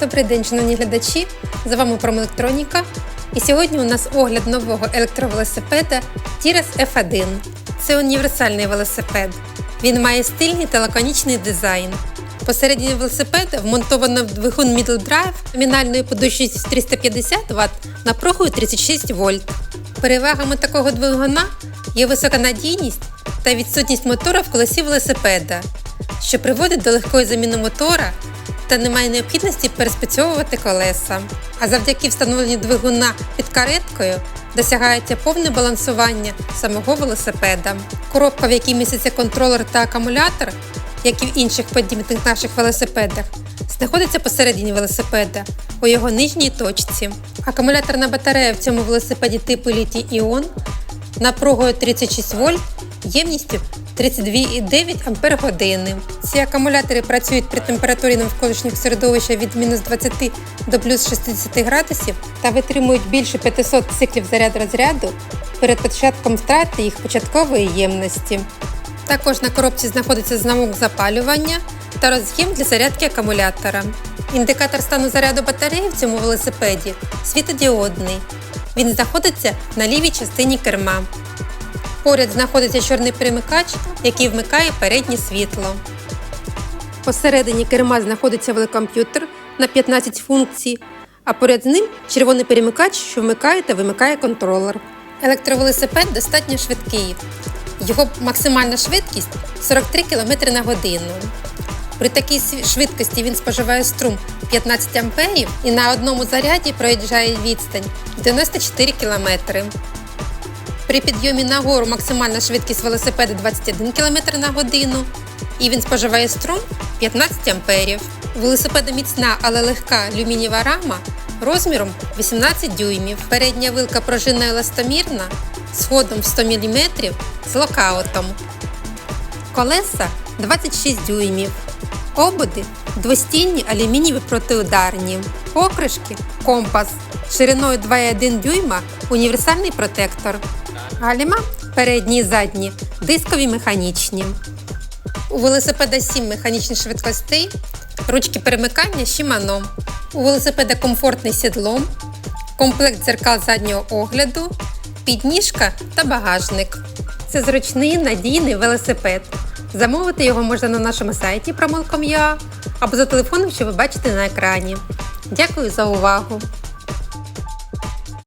Добрий день, шановні глядачі! З вами Промелектроніка. І сьогодні у нас огляд нового електровелосипеда Tiras F1. Це універсальний велосипед. Він має стильний та лаконічний дизайн. Посередині велосипеда вмонтовано двигун Middle Drive номінальною подушністю 350 Вт напругою 36 вольт. Перевагами такого двигуна є висока надійність та відсутність мотора в колесі велосипеда, що приводить до легкої заміни мотора та немає необхідності переспецьовувати колеса. А завдяки встановленню двигуна під кареткою досягається повне балансування самого велосипеда. Коробка, в якій міститься контролер та акумулятор, як і в інших подібних наших велосипедах, знаходиться посередині велосипеда у його нижній точці. Акумуляторна батарея в цьому велосипеді типу літій іон напругою 36 вольт ємністю 32,9 Ах. Ці акумулятори працюють при температурі навколишнього середовища від мінус 20 до плюс 60 градусів та витримують більше 500 циклів заряд розряду перед початком страти їх початкової ємності. Також на коробці знаходиться замок запалювання та роз'єм для зарядки акумулятора. Індикатор стану заряду батареї в цьому велосипеді світодіодний. Він знаходиться на лівій частині керма. Поряд знаходиться чорний перемикач, який вмикає переднє світло. Посередині керма знаходиться велокомп'ютер на 15 функцій, а поряд з ним червоний перемикач, що вмикає та вимикає контролер. Електровелосипед достатньо швидкий. Його максимальна швидкість 43 км на годину. При такій швидкості він споживає струм 15 амперів і на одному заряді проїжджає відстань 94 км. При підйомі на гору максимальна швидкість велосипеда 21 км на годину, і він споживає струм 15 амперів. Велосипеда міцна, але легка алюмінієва рама розміром 18 дюймів. Передня вилка пружинна еластомірна з ходом в 100 мм з локаутом. Колеса 26 дюймів. Ободи двостінні алюмінієві протиударні. Покришки компас шириною 2,1 дюйма універсальний протектор. Гальма передні і задні дискові механічні. У велосипеда 7 механічних швидкостей, ручки перемикання Shimano. У велосипеда комфортний сідлом, комплект дзеркал заднього огляду, підніжка та багажник. Це зручний надійний велосипед. Замовити його можна на нашому сайті promol.com.ua або за телефоном, що ви бачите на екрані. Дякую за увагу!